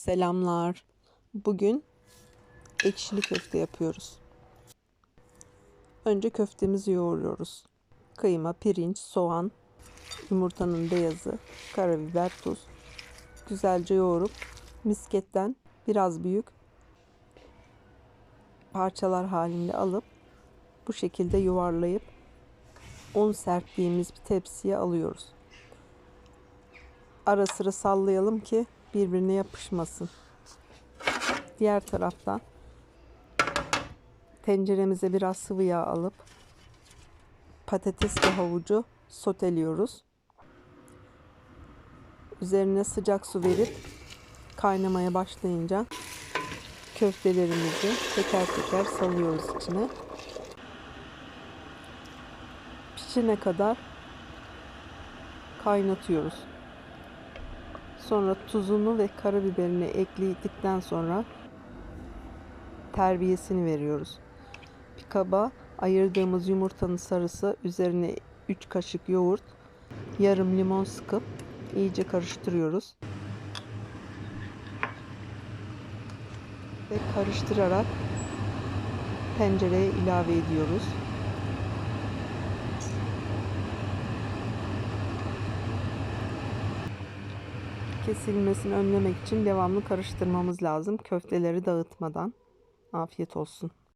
Selamlar. Bugün ekşili köfte yapıyoruz. Önce köftemizi yoğuruyoruz. Kıyma, pirinç, soğan, yumurtanın beyazı, karabiber, tuz. Güzelce yoğurup misketten biraz büyük parçalar halinde alıp bu şekilde yuvarlayıp un serptiğimiz bir tepsiye alıyoruz. Ara sıra sallayalım ki birbirine yapışmasın. Diğer taraftan tenceremize biraz sıvı yağ alıp patates ve havucu soteliyoruz. Üzerine sıcak su verip kaynamaya başlayınca köftelerimizi teker teker salıyoruz içine. Pişene kadar kaynatıyoruz. Sonra tuzunu ve karabiberini ekledikten sonra terbiyesini veriyoruz. Bir kaba ayırdığımız yumurtanın sarısı üzerine 3 kaşık yoğurt, yarım limon sıkıp iyice karıştırıyoruz. Ve karıştırarak tencereye ilave ediyoruz. Kesilmesini önlemek için devamlı karıştırmamız lazım. Köfteleri dağıtmadan. Afiyet olsun.